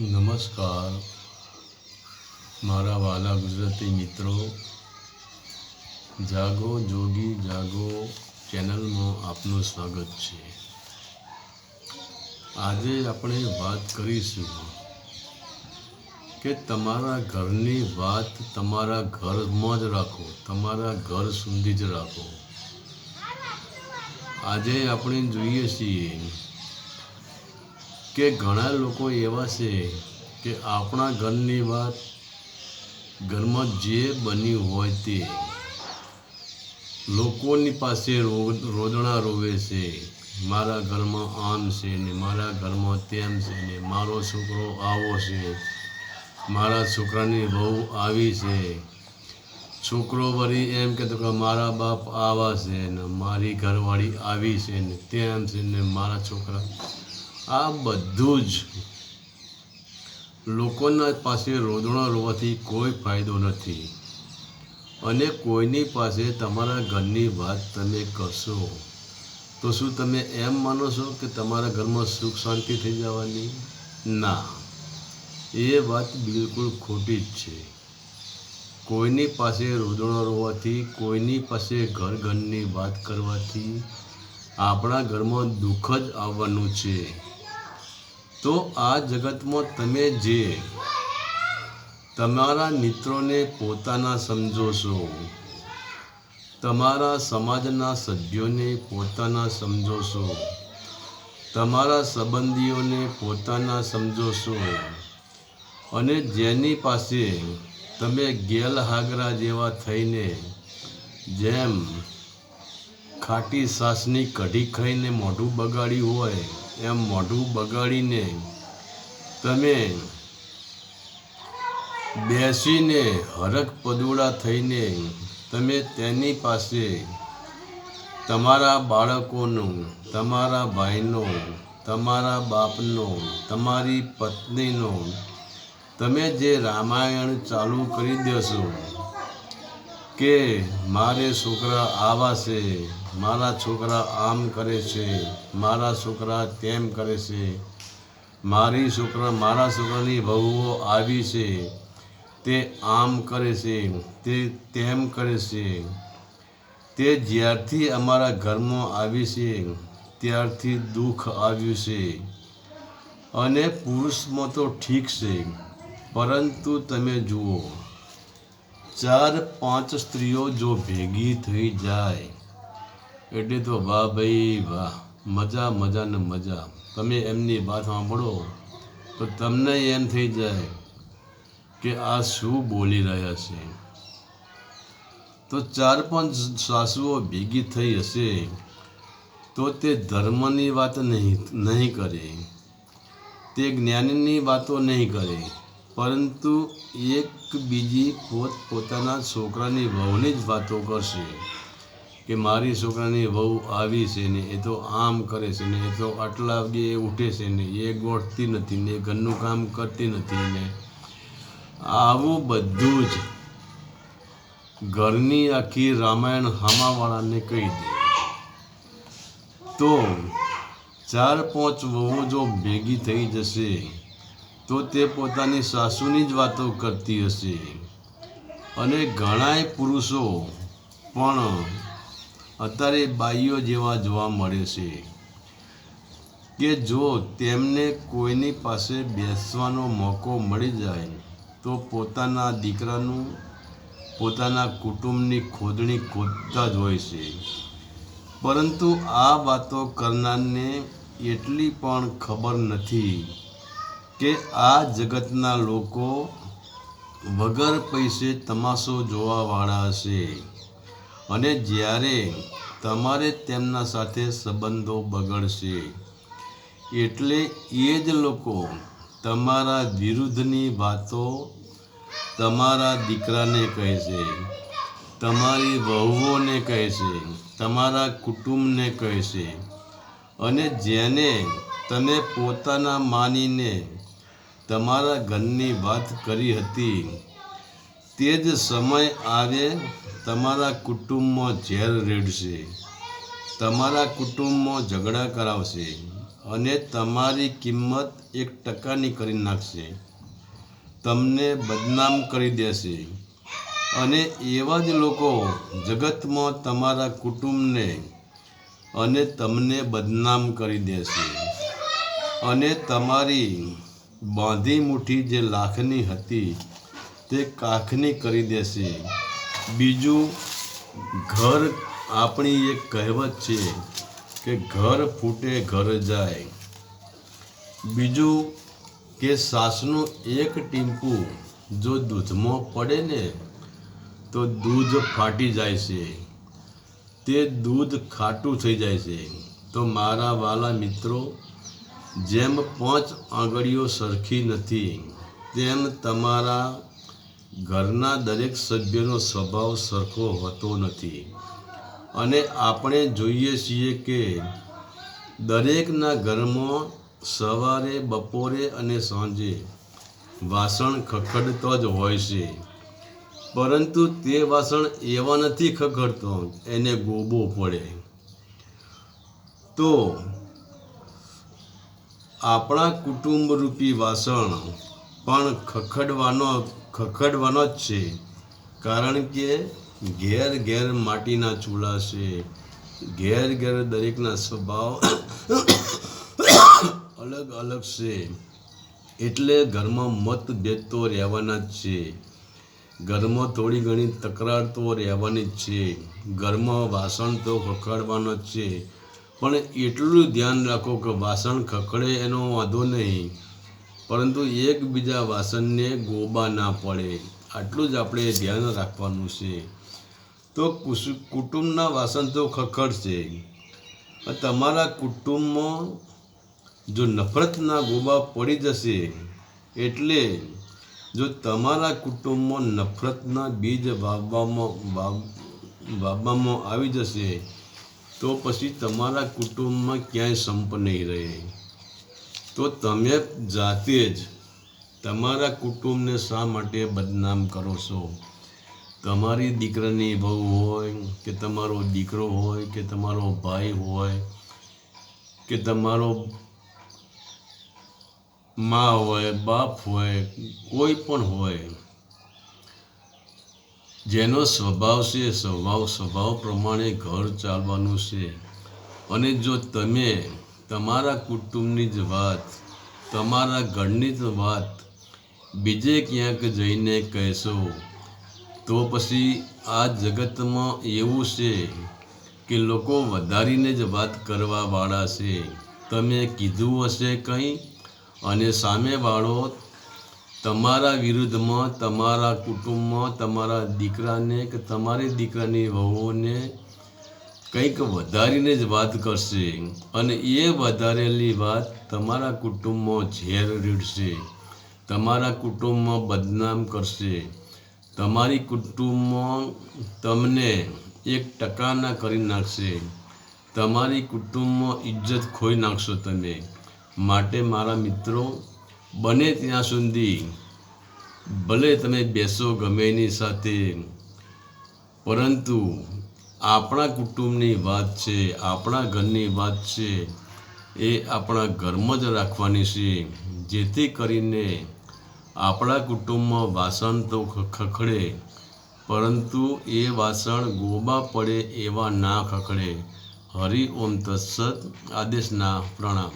નમસ્કાર. મારા વાલા ગુજરાતી મિત્રો, જાગો જોગી, જાગો ચેનલમાં આપનું સ્વાગત છે. આજે આપણે વાત કરીશું કે તમારા ઘરની વાત તમારા ઘરમાં જ રાખો, તમારા ઘર સુધી જ રાખો. આજે આપણે જોઈએ છીએ કે ઘણા લોકો એવા છે કે આપણા ઘરની વાત ઘરમાં જે બન્યું હોય તે લોકોની પાસે રોદણા રોવે છે. મારા ઘરમાં આમ છે ને મારા ઘરમાં તેમ છે ને મારો છોકરો આવો છે. મારા છોકરાની બહુ આવી છે. છોકરો વળી એમ કહેતો કે મારા બાપ આવા છે ને મારી ઘરવાળી આવી છે ને તેમ છે ને મારા છોકરા આ બધું જ લોકોના પાસે રોદણા રોવાથી કોઈ ફાયદો નથી. અને કોઈની પાસે તમારા ઘરની વાત તમે કરશો, તો શું તમે એમ માનો છો કે તમારા ઘરમાં સુખ શાંતિ થઈ જવાની? ના. એ વાત બિલકુલ ખોટી જ છે. કોઈની પાસે રોદણો રોવાથી, કોઈની પાસે ઘર ઘરની વાત કરવાથી આપણા ઘરમાં દુઃખ જ આવવાનું છે. તો આ જગતમાં તમે જે તમારા મિત્રોને પોતાના સમજો છો, તમારા સમાજના સભ્યોને પોતાના સમજો છો, તમારા સંબંધીઓને પોતાના સમજો છો, અને જેની પાસે તમે ગેલહાગરા જેવા થઈને જેમ ખાટી સાસની કઢી ખાઈને મોઢું બગાડ્યું હોય એમ મોઢું બગાડીને તમે બેસીને હરખ પદુડા થઈને તમે તેની પાસે તમારા બાળકોનું, તમારા ભાઈનો, તમારા બાપનો, તમારી પત્નીનો તમે જે રામાયણ ચાલુ કરી દેશો કે મારે છોકરા આવા છે મારા છોકરા આમ કરે છે, મારા છોકરા તેમ કરે છે. મારી છોકરા, મારા છોકરાની વહુઓ આવી છે, તે આમ કરે છે, તે તેમ કરે છે. તે જ્યારથી અમારા ઘરમાં આવી છે, ત્યારથી દુઃખ આવ્યું છે. અને પુરુષમાં તો ઠીક છે, પરંતુ તમે જુઓ, ચાર પાંચ સ્ત્રીઓ જો ભેગી થઈ જાય એટલે તો વાહ ભાઈ વાહ. મજા મજા ને મજા. તમે એમની વાત સાંભળો તો તમને એમ થઈ જાય કે આ શું બોલી રહ્યા છે. તો ચાર પાંચ સાસુઓ ભેગી થઈ હશે તો તે ધર્મની વાત નહીં નહીં કરે. તે જ્ઞાનની વાતો નહીં કરે. પરંતુ એક બીજી પોત પોતાના છોકરાની વહુની જ વાતો કરશે. કે મારી છોકરાની વહુ આવી છે ને એ તો આમ કરે છે ને એ તો આટલા વાગે ઉઠે છે ને એ ગોઠતી નથી ને ઘરનું કામ કરતી નથી ને આવું બધું જ ઘરની આખી રામાયણ હામાવાળાને કહી દે. તો ચાર પાંચ વહુ જો ભેગી થઈ જશે તો તે પોતાની સાસુની જ વાતો કરતી હશે. અને ઘણાય પુરુષો પણ અત્યારે બાઈઓ જેવા જોવા મળે છે કે જો તેમને કોઈની પાસે બેસવાનો મોકો મળી જાય તો પોતાના દીકરાનું, પોતાના કુટુંબની ખોદણી ખોદતા જ હોય છે. પરંતુ આ વાતો કરનારને એટલી પણ ખબર નથી કે આ જગતના લોકો વગર પૈસે તમાશો જોવાવાળા હશે. અને જ્યારે તમારે તેમના સાથે સંબંધો બગડશે, એટલે એ જ લોકો તમારા વિરુદ્ધની વાતો તમારા દીકરાને કહે છે તમારી વહુઓને કહે છે તમારા કુટુંબને કહે છે અને જેને તમે પોતાના માનીને તમારા ઘરની વાત કરી હતી તે જ સમય આવે તમારા કુટુંબમાં ઝેર રેડશે. તમારા કુટુંબમાં ઝઘડા કરાવશે અને તમારી કિંમત એક ટકાની કરી નાખશે. તમને બદનામ કરી દેશે. અને એવા જ લોકો જગતમાં તમારા કુટુંબને અને તમને બદનામ કરી દેશે. અને તમારી બાંધી મુઠ્ઠી જે લાખની હતી તે કાખની કરી દેશે. બીજું, ઘર આપણી એક કહેવત છે કે ઘર ફૂટે ઘર જાય. બીજું, કે સાસનું એક ટીમ્પું જો દૂધમાં પડે ને, તો દૂધ ફાટી જાય છે. તે દૂધ ખાટું થઈ જાય છે. તો મારા વાલા મિત્રો, જેમ પાંચ આંગળીઓ સરખી નથી, તેમ તમારા ઘરના દરેક સભ્યનો સ્વભાવ સરખો હોતો નથી. અને આપણે જોઈએ છીએ કે દરેકના ઘરમાં સવારે, બપોરે અને સાંજે વાસણ ખખડતો જ હોય છે. પરંતુ તે વાસણ એવા નથી ખખડતો, એને ગોબો પડે. તો આપણા કુટુંબ રૂપી વાસણ પણ ખખડવાનો ખખડવાનો જ છે. કારણ કે ઘેર ઘેર માટીના ચૂલા છે. ઘેર ઘેર દરેકના સ્વભાવ અલગ અલગ છે. એટલે ઘરમાં મતભેદ તો રહેવાના જ છે. ઘરમાં થોડી ઘણી તકરાર તો રહેવાની જ છે. ઘરમાં વાસણ તો ખખડવાનો જ છે. પણ એટલું ધ્યાન રાખો કે વાસણ ખખડે એનો વાંધો નહીં. પરંતુ એકબીજા વાસણને ગોબા ના પડે. આટલું જ આપણે ધ્યાન રાખવાનું છે. તો કુટુંબના વાસણ તો ખખડશે તમારા કુટુંબમાં જો નફરતના ગોબા પડી જશે, એટલે જો તમારા કુટુંબમાં નફરતના બીજ વાવવામાં, વાવ- વાવવામાં આવી જશે, તો પછી તમારા કુટુંબમાં ક્યાંય સંપ નહીં રહે. તો તમે જાતે જ તમારા કુટુંબને શા માટે બદનામ કરો છો? તમારી દીકરાની બહુ હોય કે તમારો દીકરો હોય કે તમારો ભાઈ હોય કે તમારો મા હોય, બાપ હોય, કોઈ પણ હોય, જેનો સ્વભાવ છે સ્વભાવ સ્વભાવ પ્રમાણે ઘર ચાલવાનું છે. અને જો તમે તમારા કુટુંબની જ વાત, તમારા ઘરની જ વાત. બીજે ક્યાંક જઈને કહેશો, તો પછી આ જગતમાં એવું છે કે લોકો વધારીને જ વાત કરવાવાળા છે. તમે કીધું હશે કંઈ? અને સામેવાળો, તમારા વિરુદ્ધમાં, તમારા કુટુંબમાં તમારા દીકરાને કે તમારી દીકરાની વહુઓને કંઈક વધારીને જ વાત કરશે. અને એ વધારેલી વાત તમારા કુટુંબમાં ઝેર રીડશે. તમારા કુટુંબમાં બદનામ કરશે. તમારી કુટુંબમાં તમને એક ટકાના કરી નાખશે. તમારી કુટુંબમાં ઇજ્જત ખોઈ નાખશો તમે. માટે મારા મિત્રો, બને ત્યાં સુધી. ભલે તમે બેસો ગમે એની સાથે. પરંતુ આપણા કુટુંબની વાત છે, આપણા ઘરની વાત છે, એ આપણા ઘરમાં જ રાખવાની છે. જેથી કરીને આપણા કુટુંબમાં વાસણ તો ખખડે, પરંતુ એ વાસણ ગોબા પડે એવા ના ખખડે. હરિ ઓમ તત્સત આદેશના પ્રણામ.